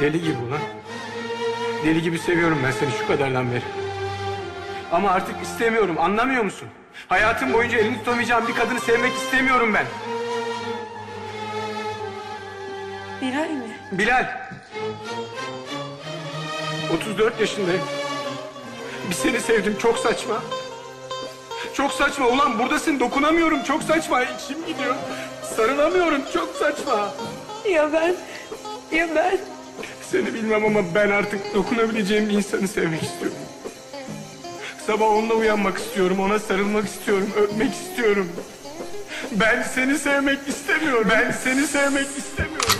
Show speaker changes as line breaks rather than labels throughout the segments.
Deli gibi ulan. Deli gibi seviyorum ben seni şu kadardan beri. Ama artık istemiyorum anlamıyor musun? Hayatım boyunca elini tutamayacağım bir kadını sevmek istemiyorum ben.
Bilal mi?
Bilal. 34 yaşındayım. Bir seni sevdim çok saçma. Çok saçma ulan buradasın dokunamıyorum çok saçma içim gidiyor. Sarılamıyorum çok saçma.
Ya ben? Ya ben?
Seni bilmem ama ben artık dokunabileceğim bir insanı sevmek istiyorum. Sabah onunla uyanmak istiyorum, ona sarılmak istiyorum, öpmek istiyorum. Ben seni sevmek istemiyorum. Ben seni sevmek istemiyorum.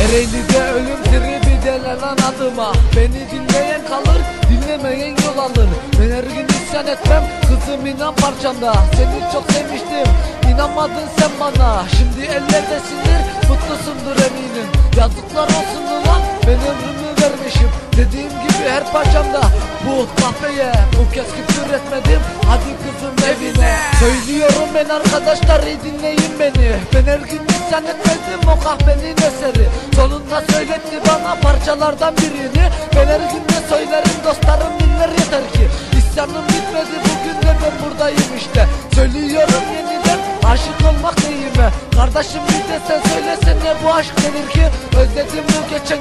Ereğli'de ölüm tribi denen adıma Beni dinleyen kalır, dinlemeyen yol alır Ben her gün isyan etmem, kızım inan parçamda Seni çok sevmiştim, inanmadın sen bana Şimdi ellerdesindir, mutlusundur eminim Yazıklar olsun ulan, ben ömrümü vermişim. Dediğim gibi her parçamda bu kahveye Bu kez küfür etmedim, hadi kızım evine. Söylüyorum ben arkadaşlar iyi dinleyin beni. Ben her gün isyan etmedim o kahvenin eseri. Sonunda söyletti bana parçalardan birini. Ben her gün ne söylerim dostlarım dinler yeter ki. İsyanım bitmedi bugün de ben buradayım işte. Söylüyorum yeniden aşık olmak neyime? Kardeşim bir de sen söylesene bu aşk denir ki? Özledim bu geçen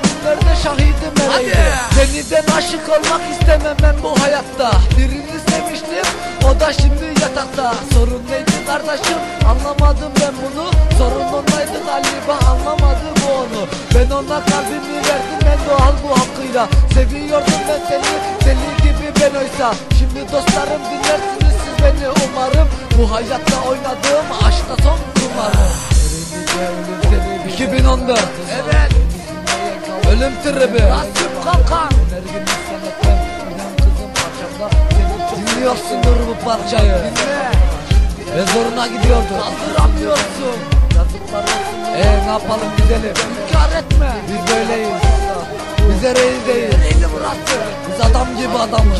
aşık olmak istemem ben bu hayatta. Birini sevmiştim o da şimdi yatakta. Sorun neydi kardeşim? Anlamadım ben bunu. Sorun ondaydı galiba anlamadı bu onu. Ben ona kalbimi verdim en doğal bu hakkıyla. Seviyordum ben seni deli gibi ben oysa. Şimdi dostlarım dinlersiniz siz beni umarım. Bu hayatta oynadığım aşkla son kumarım 2014 Evet. Ölüm tribi. Nasip kalkan Dinliyorsundur bu parçayı. Ve zoruna gidiyordu Kaldıramıyorsun. Yazıklar olsun. Eee ne yapalım gidelim. İnkar etme. Biz böyleyiz. Biz ereğlideyiz Ereğli burası Biz adam gibi adamız